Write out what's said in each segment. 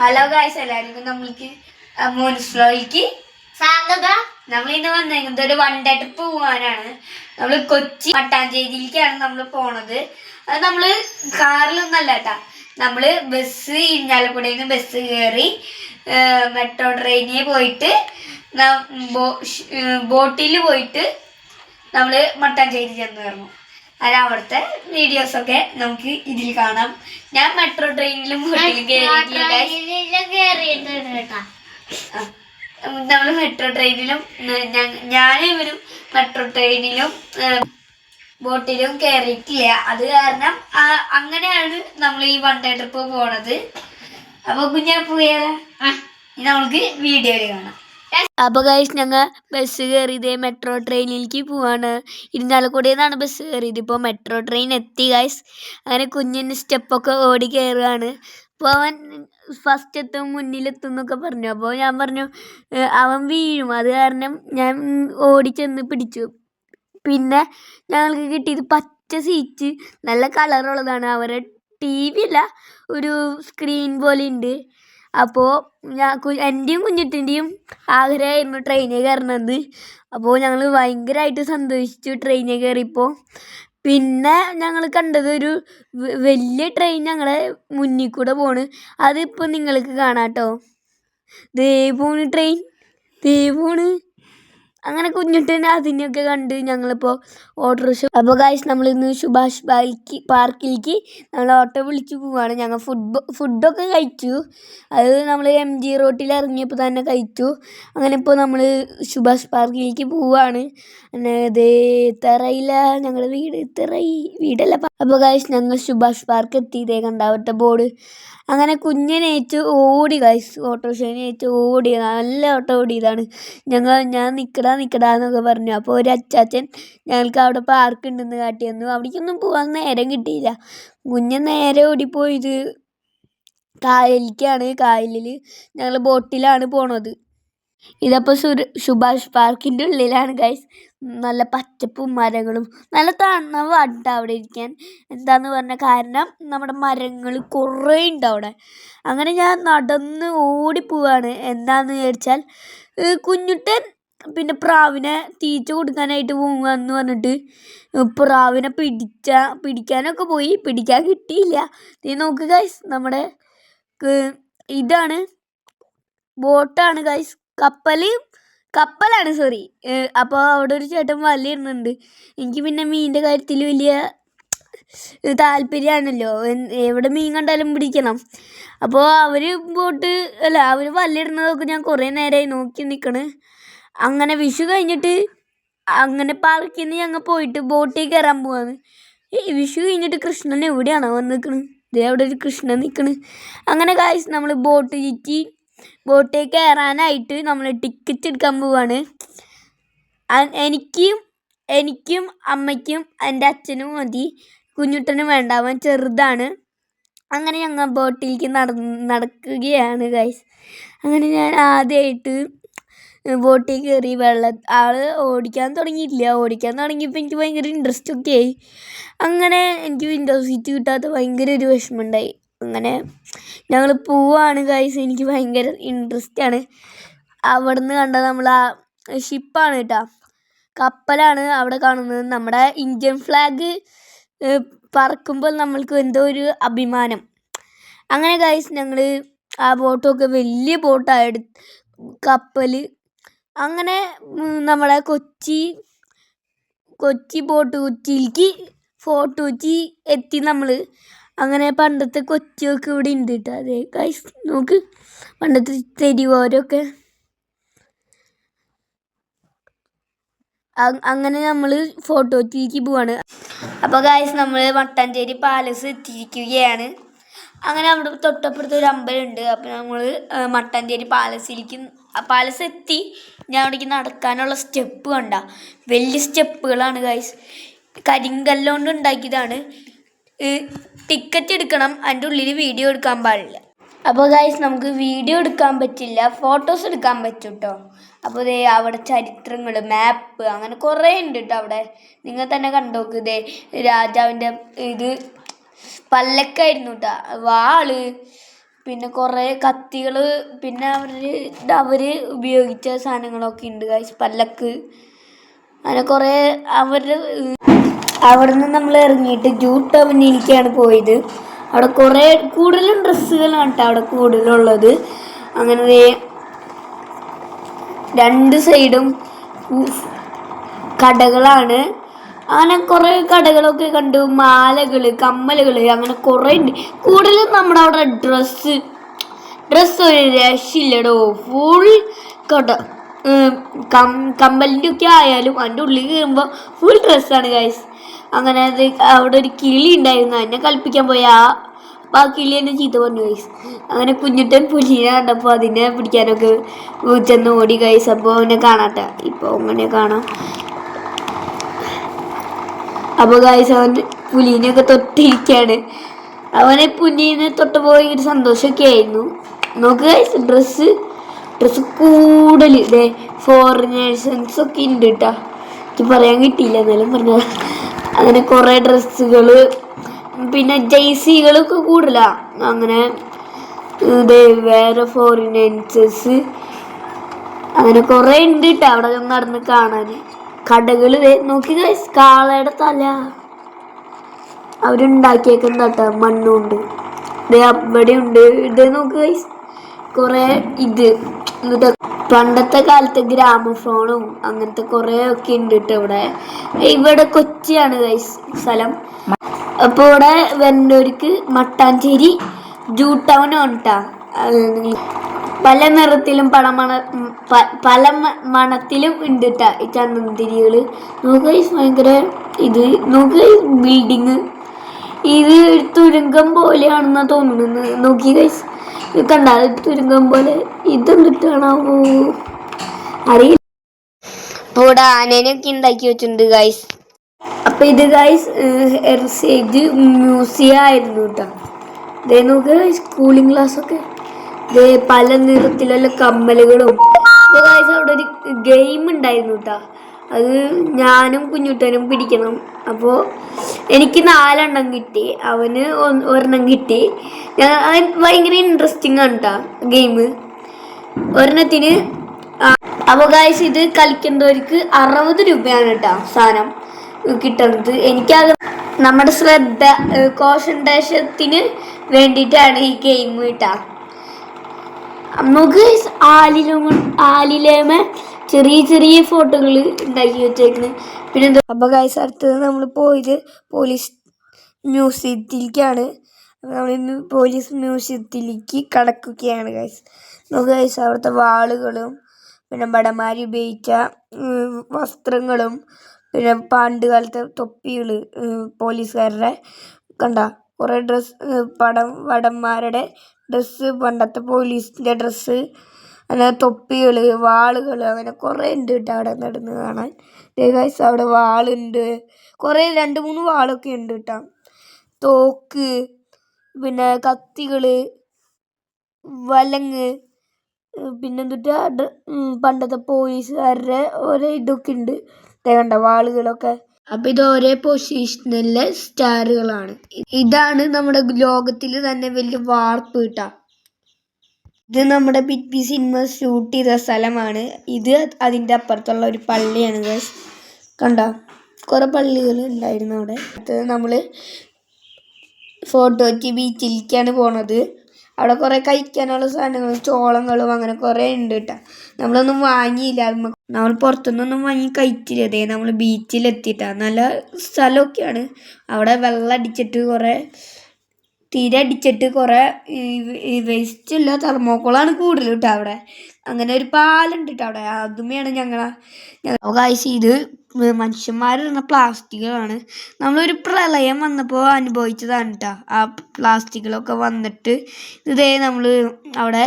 Hello guys എല്ലാവർക്കും നമ്മൾക്ക് മോൻസ്ലോയ്ക്ക് സാങ്കത. നമ്മൾ ഇന്ന് വന്നിരിക്കുന്നത് ഒരു വൺ ഡേ ട്രിപ്പ് പോകാനാണ് നമ്മൾ കൊച്ചി മട്ടാഞ്ചേരിയിലേക്കാണ് നമ്മൾ പോണത്. അത് നമ്മൾ കാറിലൊന്നല്ല കേട്ടാ നമ്മൾ ബസ് ഇരിഞ്ഞാലക്കുടയിൽ നിന്ന് ബസ് കയറി മെട്രോ ട്രെയിനിൽ പോയിട്ട് ബോട്ടിൽ പോയിട്ട് നമ്മൾ മട്ടാഞ്ചേരി ചെന്ന് കയറണം അത് അവിടുത്തെ വീഡിയോസൊക്കെ നമുക്ക് ഇതിൽ കാണാം. ഞാൻ മെട്രോ ട്രെയിനിലും. കേറിയിട്ടുണ്ട് നമ്മൾ മെട്രോ ട്രെയിനിലും ഞാൻ ഇവരും മെട്രോ ട്രെയിനിലും ബോട്ടിലും കയറിയിട്ടില്ല അത് കാരണം അങ്ങനെയാണ് നമ്മൾ ഈ വൺ ഡേ ട്രിപ്പ് പോണത്. അപ്പൊ കുഞ്ഞാ പോയാലോ നമ്മൾക്ക് വീഡിയോയിൽ കാണാം. അപ്പൊ കഴിച്ച് ഞങ്ങൾ ബസ് കയറിയത് മെട്രോ ട്രെയിനിലേക്ക് പോവാണ്. ഇരിഞ്ഞാലക്കുടയിൽ നിന്നാണ് ബസ് കയറിയത് ഇപ്പോൾ മെട്രോ ട്രെയിൻ എത്തി ഗൈസ് അങ്ങനെ കുഞ്ഞിന് സ്റ്റെപ്പൊക്കെ ഓടി കയറുകയാണ് അപ്പോൾ അവൻ ഫസ്റ്റ് എത്തും മുന്നിലെത്തും എന്നൊക്കെ പറഞ്ഞു. അപ്പോൾ ഞാൻ പറഞ്ഞു അവൻ വീഴും. അത് കാരണം ഞാൻ ഓടി ചെന്ന് പിടിച്ചു. പിന്നെ ഞങ്ങൾക്ക് കിട്ടിയത് പച്ച സീറ്റ് നല്ല കളറുള്ളതാണ് അവരെ ടി വി അല്ല ഒരു സ്ക്രീൻ പോലെ ഉണ്ട് അപ്പോൾ ഞാൻ എന്റെയും കുഞ്ഞിട്ടിന്റെയും ആഗ്രഹമായിരുന്നു ട്രെയിനിൽ കയറണമെന്ന് അപ്പോൾ ഞങ്ങൾ ഭയങ്കരമായിട്ട് സന്തോഷിച്ചു ട്രെയിനിൽ കയറിയപ്പോൾ പിന്നെ ഞങ്ങൾ കണ്ടത് ഒരു വലിയ ട്രെയിൻ ഞങ്ങളെ മുന്നിൽ കൂടെ പോണ്. അതിപ്പോൾ നിങ്ങൾക്ക് കാണാം കേട്ടോ ദേ ട്രെയിൻ ദേ അങ്ങനെ കുഞ്ഞിട്ടിനെ അതിനെയൊക്കെ കണ്ട് ഞങ്ങളിപ്പോൾ ഓട്ടോറിക്ഷ അപ്പോൾ ഗായ്സ് നമ്മൾ ഇന്ന് സുഭാഷ് പാർക്ക് പാർക്കിലേക്ക് നമ്മൾ ഓട്ടോ വിളിച്ചു പോവാണ്. ഞങ്ങൾ ഫുഡ് ഫുഡൊക്കെ കഴിച്ചു. അത് നമ്മൾ എം ജി റോട്ടിൽ ഇറങ്ങിയപ്പോൾ തന്നെ കഴിച്ചു. അങ്ങനെ ഇപ്പോൾ നമ്മൾ സുഭാഷ് പാർക്കിലേക്ക് പോവാണ്. അങ്ങനെ ഇത് തറയില്ല ഞങ്ങളുടെ വീട്? തറയി വീടല്ല അപ്പോൾ ഗൈസ് ഞങ്ങൾ സുഭാഷ് പാർക്ക് എത്തിയിട്ടേ കണ്ടാവട്ടെ ബോർഡ് അങ്ങനെ കുഞ്ഞിനേറ്റ് ഓടി ഗൈസ് ഓട്ടോറിക്ഷേനേച്ച് ഓടി നല്ല ഓട്ടോ ഓടിയതാണ്. ഞങ്ങൾ ഞാൻ നിൽക്കടാ നിൽക്കടാ എന്നൊക്കെ പറഞ്ഞു. അപ്പോൾ ഒരു അച്ചാച്ചൻ ഞങ്ങൾക്ക് അവിടെ പാർക്ക് ഉണ്ടെന്ന് കാട്ടി തന്നു. അവിടേക്കൊന്നും പോകാൻ നേരം കിട്ടിയില്ല. കുഞ്ഞ് നേരെ ഓടിപ്പോയത് കായലിലേക്കാണ്. കായലിൽ ഞങ്ങൾ ബോട്ടിലാണ് പോണത്. ഇതപ്പോൾ സുഭാഷ് പാർക്കിന്റെ ഉള്ളിലാണ് ഗൈസ് നല്ല പച്ചപ്പും മരങ്ങളും. നല്ല തണവാട്ട അവിടെ ഇരിക്കാൻ. എന്താന്ന് പറഞ്ഞ കാരണം നമ്മുടെ മരങ്ങൾ കുറേ ഉണ്ട് അവിടെ. അങ്ങനെ ഞാൻ നടന്ന് ഓടിപ്പോവാണ് എന്താന്ന് വിചാരിച്ചാൽ കുഞ്ഞുട്ടൻ പിന്നെ പ്രാവിനെ തീറ്റ കൊടുക്കാനായിട്ട് പോകാന്ന് പറഞ്ഞിട്ട് പ്രാവിനെ പിടിച്ച പിടിക്കാനൊക്കെ പോയി. പിടിക്കാൻ കിട്ടിയില്ല. നീ നോക്ക് ഗൈസ് നമ്മുടെ ഇതാണ്. ബോട്ടാണ് ഗൈസ് കപ്പൽ കപ്പലാണ് സോറി അപ്പോൾ അവിടെ ഒരു ചേട്ടൻ വലയിടുന്നുണ്ട് എനിക്ക് പിന്നെ മീനിന്റെ കാര്യത്തിൽ വലിയ താല്പര്യമാണല്ലോ. എവിടെ മീൻ കണ്ടാലും പിടിക്കണം. അപ്പോൾ അവർ ബോട്ട് അല്ല അവർ വലയിടുന്നതൊക്കെ ഞാൻ കുറേ നേരമായി നോക്കി നിൽക്കണ് അങ്ങനെ വിഷു കഴിഞ്ഞിട്ട് അങ്ങനെ പാർക്കിൽ നിന്ന് ഞങ്ങൾ പോയിട്ട് ബോട്ടിൽ കയറാൻ പോവാണ്. ഈ വിഷു കഴിഞ്ഞിട്ട് കൃഷ്ണൻ എവിടെയാണോ വന്ന് നിൽക്കണ് ദേ അവിടെ ഒരു കൃഷ്ണൻ നിൽക്കണ് അങ്ങനെ കാശ് നമ്മൾ ബോട്ട് ചുറ്റി ബോട്ടിൽ കയറാനായിട്ട് നമ്മൾ ടിക്കറ്റ് എടുക്കാൻ പോവാണ്. എനിക്കും എനിക്കും അമ്മയ്ക്കും എന്റെ അച്ഛനും മതി. കുഞ്ഞുട്ടനും വേണ്ട അവൻ ചെറുതാണ്. അങ്ങനെ ഞങ്ങൾ ബോട്ടിലേക്ക് നട നടക്കുകയാണ് ഗൈസ് അങ്ങനെ ഞാൻ ആദ്യമായിട്ട് ബോട്ടിൽ കയറി വെള്ള ആൾ ഓടിക്കാൻ തുടങ്ങിയിട്ടില്ല. ഓടിക്കാൻ തുടങ്ങിയപ്പോൾ എനിക്ക് ഭയങ്കര ഇൻട്രസ്റ്റ് ഒക്കെ ആയി. അങ്ങനെ എനിക്ക് വിൻഡോ സീറ്റ് കിട്ടാത്ത ഭയങ്കര ഒരു വിഷമമുണ്ടായി അങ്ങനെ ഞങ്ങൾ പോവാണ് ഗൈസ് എനിക്ക് ഭയങ്കര ഇൻട്രസ്റ്റ് ആണ്. അവിടെ നിന്ന് കണ്ട നമ്മൾ ആ ഷിപ്പാണ് കേട്ടോ കപ്പലാണ് അവിടെ കാണുന്നത്. നമ്മുടെ ഇന്ത്യൻ ഫ്ലാഗ് പറക്കുമ്പോൾ നമ്മൾക്ക് എന്തോ ഒരു അഭിമാനം. അങ്ങനെ ഗൈസ് ഞങ്ങൾ ആ ബോട്ടൊക്കെ വലിയ ബോട്ടാണ് എടു കപ്പൽ അങ്ങനെ നമ്മളെ കൊച്ചി കൊച്ചി ബോട്ട് കൊച്ചിയിലേക്ക് ഫോർട്ട് കൊച്ചി എത്തി നമ്മൾ അങ്ങനെ പണ്ടത്തെ കൊച്ചിയൊക്കെ ഇവിടെ ഉണ്ട് കേട്ടോ അതെ ഗൈസ് നോക്ക്. പണ്ടത്തെ തെരുവോരൊക്കെ അങ്ങനെ നമ്മൾ ഫോട്ടോ തിരിക്ക് പോവാണ്. അപ്പോൾ ഗായ്സ് നമ്മൾ മട്ടാഞ്ചേരി പാലസ് എത്തിയിരിക്കുകയാണ്. അങ്ങനെ അവിടെ തൊട്ടപ്പുറത്ത് ഒരു അമ്പലമുണ്ട് അപ്പോൾ നമ്മൾ മട്ടാഞ്ചേരി പാലസിലേക്ക് പാലസ് എത്തി. ഞാൻ അവിടേക്ക് നടക്കാനുള്ള സ്റ്റെപ്പ് കണ്ട. വലിയ സ്റ്റെപ്പുകളാണ് ഗായ്സ് കരിങ്കല്ലുകൊണ്ട് ഉണ്ടാക്കിയതാണ്. ടിക്കറ്റ് എടുക്കണം. അതിന്റെ ഉള്ളിൽ വീഡിയോ എടുക്കാൻ പാടില്ല. അപ്പോൾ ഗൈസ് നമുക്ക് വീഡിയോ എടുക്കാൻ പറ്റില്ല. ഫോട്ടോസ് എടുക്കാൻ പറ്റും കേട്ടോ അപ്പോൾ ഇതേ അവിടെ ചരിത്രങ്ങൾ മാപ്പ് അങ്ങനെ കുറേ ഉണ്ട് കേട്ടോ അവിടെ. നിങ്ങൾ തന്നെ കണ്ടോക്ക് ഇതേ രാജാവിന്റെ ഇത് പല്ലക്കായിരുന്നു കേട്ടോ വാൾ പിന്നെ കുറേ കത്തികൾ പിന്നെ അവർ അവർ ഉപയോഗിച്ച സാധനങ്ങളൊക്കെ ഉണ്ട് ഗൈസ് പല്ലക്ക്. അങ്ങനെ കുറേ അവരുടെ അവിടെ നിന്ന് നമ്മൾ ഇറങ്ങിയിട്ട് ജൂട്ട് ടൗണിലേക്കാണ് പോയത്. അവിടെ കുറേ കൂടുതലും ഡ്രസ്സുകളാണ് കേട്ടോ അവിടെ കൂടുതലുള്ളത്. അങ്ങനെ രണ്ട് സൈഡും കടകളാണ്. അങ്ങനെ കുറേ കടകളൊക്കെ കണ്ടു. മാലകൾ കമ്മലുകൾ അങ്ങനെ കുറേ ഉണ്ട്. കൂടുതലും നമ്മുടെ അവിടെ ഡ്രസ്സ് ഡ്രസ്സ് ഒരു രക്ഷയില്ലടോ. ഫുൾ കട കം കമ്മലിന്റെ ഒക്കെ ആയാലും അതിന്റെ ഉള്ളിൽ കയറുമ്പോൾ ഫുൾ ഡ്രസ്സാണ് ഗൈസ് അങ്ങനെ അത് അവിടെ ഒരു കിളി ഉണ്ടായിരുന്നു. അതിനെ കളിപ്പിക്കാൻ പോയി. ആ അപ്പം ആ കിളി എന്നെ ചീത്ത പറഞ്ഞു ഗൈസ് അങ്ങനെ കുഞ്ഞിട്ടൻ പുലിനെ കണ്ടപ്പോൾ അതിനെ പിടിക്കാനൊക്കെ ചെന്ന് ഓടി ഗൈസ് അപ്പോൾ അവനെ കാണാട്ടെ ഇപ്പോൾ അങ്ങനെ കാണാം. അപ്പോൾ ഗൈസ് അവൻ പുലിനെയൊക്കെ തൊട്ടിരിക്കുകയാണ് അവനെ പുലിനെ തൊട്ട് പോയി ഒരു സന്തോഷമൊക്കെ ആയിരുന്നു. നോക്ക് ഗൈസ് ഡ്രസ്സ് ഡ്രസ്സ് കൂടുതൽ ഇതേ ഫോറിനേഴ്സൻസ് ഒക്കെ ഉണ്ട് കേട്ടോ എനിക്ക് പറയാൻ കിട്ടിയില്ല എന്നാലും പറഞ്ഞ അങ്ങനെ കുറേ ഡ്രസ്സുകൾ പിന്നെ ജെയ്സികളൊക്കെ കൂടില്ല അങ്ങനെ ഇത് വേറെ ഫോറിൻ എൻസസ് അങ്ങനെ കുറേ ഉണ്ട് കേട്ടോ അവിടെ നടന്ന് കാണാൻ കടകൾ നോക്കി കാളയുടെ തല. അവരുണ്ടാക്കിയേക്കുന്ന കേട്ടോ മണ്ണുണ്ട്. ഇത് അവിടെ ഉണ്ട് ഇത് നോക്ക് കുറേ ഇത്. എന്നിട്ട് പണ്ടത്തെ കാലത്ത് ഗ്രാമഫോണും അങ്ങനത്തെ കുറേ ഒക്കെ ഉണ്ട് കേട്ടോ ഇവിടെ. ഇവിടെ കൊച്ചിയാണ് സ്ഥലം. അപ്പോൾ ഇവിടെ വെണ്ടൂർക്ക് മട്ടാഞ്ചേരി ജൂ ടൗൺ ഉണ്ടാ പല നിറത്തിലും പല മണ പല മണത്തിലും ഉണ്ട് കേട്ടാ ഈ ചന്ദന്തിരികൾ നോക്കൈസ് ഭയങ്കര ഇത് നോക്ക് ബിൽഡിങ് ഇത് തുരുങ്കം പോലെയാണെന്നാ തോന്നുന്നത്. നോക്കി ഇത് കണ്ട ഇത് തുരുങ്കം പോലെ ഇതെന്തിട്ടാണാവോ അറിയില്ല. ഇപ്പോൾ ഇവിടെ ആനേനെയൊക്കെ ഉണ്ടാക്കി വെച്ചിട്ടുണ്ട് ഗൈസ് അപ്പൊ ഇത് ഗൈസ് ഹെറിസേജ് മ്യൂസിയം ആയിരുന്നു കേട്ടോ ഇതേ നോക്ക് സ്കൂളിംഗ് ഒക്കെ. ഇതേ പല നിറത്തിലുള്ള കമ്മലുകളും. അപ്പോൾ ഗൈസ് അവിടെ ഒരു ഗെയിം ഉണ്ടായിരുന്നു കേട്ടോ അത് ഞാനും കുഞ്ഞുട്ടനും പിടിക്കണം. അപ്പോൾ എനിക്ക് നാലെണ്ണം കിട്ടി. അവന് ഒരെണ്ണം കിട്ടി. ഞാൻ ഭയങ്കര ഇൻട്രസ്റ്റിംഗ് ആണ് കേട്ടോ ഗെയിം ഒരെണ്ണത്തിന് അപ്പോൾ ഇത് കളിക്കുന്നവർക്ക് അറുപത് രൂപയാണ് കേട്ടോ സാധനം കിട്ടുന്നത് എനിക്കത് നമ്മുടെ ശ്രദ്ധ കോൺസെൻട്രേഷത്തിന് വേണ്ടിയിട്ടാണ് ഈ ഗെയിം കേട്ടോ നമുക്ക് ആലിലും ആലിലേമ ചെറിയ ചെറിയ ഫോട്ടോകൾ ഉണ്ടാക്കി വെച്ചേക്കുന്നത് പിന്നെ എന്താ അപ്പോൾ ഗൈസ് അടുത്തത് നമ്മൾ പോയത് പോലീസ് മ്യൂസിയത്തിലേക്കാണ്. നമ്മൾ ഇന്ന് പോലീസ് മ്യൂസിയത്തിലേക്ക് കടക്കുകയാണ് ഗൈസ് നമുക്ക് ഗൈസ് അവിടുത്തെ വാളുകളും പിന്നെ ഭടന്മാർ ഉപയോഗിച്ച വസ്ത്രങ്ങളും പിന്നെ പണ്ട് കാലത്തെ തൊപ്പികൾ പോലീസുകാരുടെ കണ്ട കുറേ ഡ്രസ്സ് പടം വടന്മാരുടെ ഡ്രസ്സ് പണ്ടത്തെ പോലീസിന്റെ ഡ്രസ്സ് അങ്ങനെ തൊപ്പികൾ വാളുകൾ അങ്ങനെ കുറേ ഉണ്ട് കേട്ടോ അവിടെ നടന്ന് കാണാൻ. ഗൈസ് അവിടെ വാളുണ്ട്. കുറേ രണ്ട് മൂന്ന് വാളൊക്കെ ഉണ്ട് കേട്ടോ തോക്ക് പിന്നെ കത്തികൾ വലങ്ങ് പിന്നെ എന്തുട്ടാ പണ്ടത്തെ പോലീസുകാരുടെ ഓരോ ഇതൊക്കെ ഉണ്ട് കണ്ട വാളുകളൊക്കെ. അപ്പൊ ഇത് ഓരോ പൊസിഷനിലെ സ്റ്റാറുകളാണ് ഇതാണ് നമ്മുടെ ലോകത്തിൽ തന്നെ വലിയ വാർപ്പ് കിട്ടാ ഇത് നമ്മുടെ ബിഗ് ബി സിനിമ ഷൂട്ട് ചെയ്ത സ്ഥലമാണ്. ഇത് അതിന്റെ അപ്പുറത്തുള്ള ഒരു പള്ളിയാണ് ഗസ് കണ്ടോ? കുറേ പള്ളികൾ ഉണ്ടായിരുന്നു അവിടെ. അത് നമ്മൾ ഫോട്ടോയ്ക്ക് ബീച്ചിലേക്കാണ് പോണത്. അവിടെ കുറേ കഴിക്കാനുള്ള സാധനങ്ങളും ചോളങ്ങളും അങ്ങനെ കുറേ ഉണ്ട് കേട്ടോ. നമ്മളൊന്നും വാങ്ങിയില്ല. നമ്മൾ പുറത്തുനിന്നൊന്നും വാങ്ങി കഴിച്ചില്ല. അതേ നമ്മൾ ബീച്ചിലെത്തിയിട്ടാ നല്ല സ്ഥലമൊക്കെയാണ്. അവിടെ വെള്ളം അടിച്ചിട്ട് കുറേ തീരെ അടിച്ചിട്ട് കുറേ വേസ്റ്റുള്ള തെർമോക്കോളാണ് കൂടുതൽ കേട്ടോ അവിടെ. അങ്ങനെ ഒരു പാലുണ്ട് കേട്ടോ അവിടെ. അതുമയാണ് ഞങ്ങളെ കാഴ്ച ഇത് മനുഷ്യന്മാരിടുന്ന പ്ലാസ്റ്റിക്കുകളാണ്. നമ്മളൊരു പ്രളയം വന്നപ്പോൾ അനുഭവിച്ചതാണ് കേട്ടോ ആ പ്ലാസ്റ്റിക്കുകളൊക്കെ വന്നിട്ട് ഇതേ നമ്മൾ അവിടെ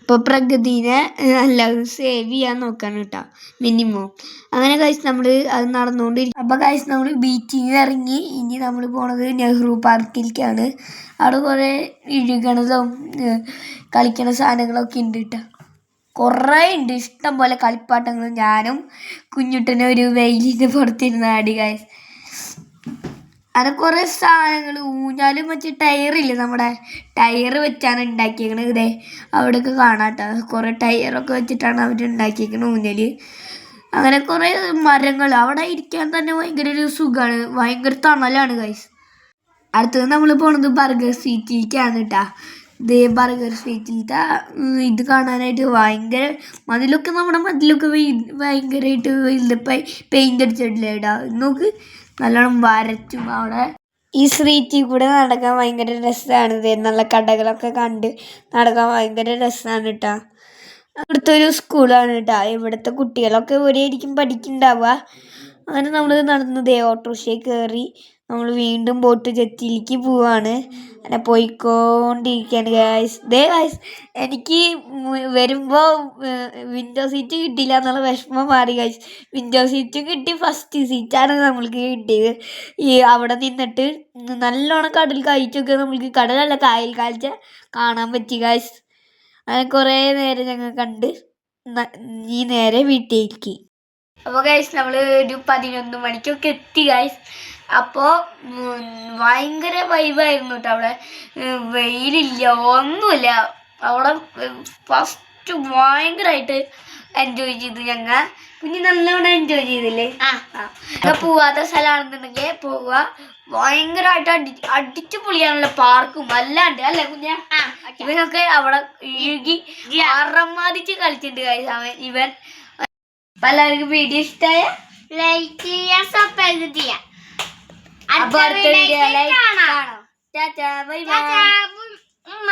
അപ്പോൾ പ്രകൃതിനെ നല്ല സേവ് ചെയ്യാൻ നോക്കാണ് കേട്ടോ മിനിമം അങ്ങനെ കഴിച്ച് നമ്മൾ അത് നടന്നുകൊണ്ടിരിക്കും അപ്പോൾ കഴിച്ച് നമ്മൾ ബീച്ചിൽ ഇറങ്ങി ഇനി നമ്മൾ പോണത് നെഹ്റു പാർക്കിലേക്കാണ് അവിടെ കുറേ ഇഴുകണതും കളിക്കണ സാധനങ്ങളൊക്കെ ഉണ്ട് കേട്ടോ. കുറേ ഉണ്ട് ഇഷ്ടം പോലെ കളിപ്പാട്ടങ്ങളും. ഞാനും കുഞ്ഞുട്ടനും ഒരു വെയിലിന്റെ പുറത്തിരുന്ന് ആടി ഗായ്സ് അങ്ങനെ കുറേ സാധനങ്ങൾ ഊഞ്ഞാലും വെച്ച് ടയറില്ലേ നമ്മുടെ? ടയർ വെച്ചാണ് ഉണ്ടാക്കിയേക്കണത് ഇതേ. അവിടെയൊക്കെ കാണാട്ടോ. കുറേ ടയറൊക്കെ വെച്ചിട്ടാണ് അവർ ഉണ്ടാക്കിയേക്കണത് ഊഞ്ഞൽ. അങ്ങനെ കുറേ മരങ്ങൾ അവിടെ ഇരിക്കാൻ തന്നെ ഭയങ്കര ഒരു സുഖമാണ് ഭയങ്കര തണലാണ് ഗൈസ് അടുത്തത് നമ്മൾ പോണത് ബർഗർ സീറ്റിലേക്കാണ് കേട്ടാ ഇതേ ബർഗർ സീറ്റിലത്തെ ഇത് കാണാനായിട്ട് ഭയങ്കര മതിലൊക്കെ നമ്മുടെ മതിലൊക്കെ ഭയങ്കരമായിട്ട് ഇത് പെയിന്റ് അടിച്ചിട്ടില്ല കേട്ടോ നോക്ക്. നല്ലോണം വരച്ചും അവിടെ. ഈ സ്ട്രീറ്റിൽ കൂടെ നടക്കാൻ ഭയങ്കര രസമാണ് നല്ല കടകളൊക്കെ കണ്ട് നടക്കാൻ ഭയങ്കര രസമാണ് കേട്ടാ ഇവിടുത്തെ ഒരു സ്കൂളാണ് കേട്ടാ ഇവിടുത്തെ കുട്ടികളൊക്കെ ഒരേയിരിക്കും പഠിക്കുന്നുണ്ടാവുക അങ്ങനെ നമ്മൾ നടന്നതേ ഓട്ടോറിക്ഷയിൽ കയറി നമ്മൾ വീണ്ടും ബോട്ട് ജെറ്റിയിലേക്ക് പോവാണ്. അങ്ങനെ പോയിക്കൊണ്ടിരിക്കുകയാണ് ഗായ്സ് ദേ ഗായ്സ് എനിക്ക് വരുമ്പോൾ വിൻഡോ സീറ്റ് കിട്ടിയില്ല എന്നുള്ള വിഷമം മാറി ഗായ്സ് വിൻഡോ സീറ്റ് കിട്ടി ഫസ്റ്റ് സീറ്റാണ് നമ്മൾക്ക് കിട്ടിയത്. ഈ അവിടെ നിന്നിട്ട് നല്ലോണം കടൽ കാഴ്ചയൊക്കെ നമ്മൾക്ക് കടലല്ല കായൽ കാഴ്ച കാണാൻ പറ്റി ഗായ്സ് അങ്ങനെ കുറേ നേരം ഞങ്ങൾ കണ്ട് നീ നേരെ വീട്ടിലേക്ക്. അപ്പോൾ ഗൈസ് നമ്മൾ ഒരു പതിനൊന്ന് മണിക്കൊക്കെ എത്തി ഗൈസ് അപ്പോൾ ഭയങ്കര വൈബായിരുന്നു കേട്ടോ അവിടെ. വെയിലില്ല ഒന്നുമില്ല അവിടെ ഫസ്റ്റ് ഭയങ്കരമായിട്ട് എൻജോയ് ചെയ്തു ഞങ്ങൾ. കുഞ്ഞ് നല്ലോണം എൻജോയ് ചെയ്തില്ലേ? ആ. ആ. പോവാത്ത സ്ഥലമാണെന്നുണ്ടെങ്കിൽ പോവുക ഭയങ്കരമായിട്ട് അടി അടിച്ചു പൊളിയാനുള്ള പാർക്കും അല്ലാണ്ട് അല്ലേ കുഞ്ഞ? ഇവനൊക്കെ അവിടെ ഇഴുകി അറമാതിച്ച് കളിച്ചിട്ടുണ്ട് അവൻ ഇവൻ എല്ലാവർക്കും വീഡിയോ ഇഷ്ടമായ ലൈക്ക് ചെയ്യാ സബ്സ്ക്രൈബ് ചെയ്യാ. അപ്പൊ അടുത്ത വീഡിയോ കാണാം. കാണാം. Tata bye bye. ഉമ്മ.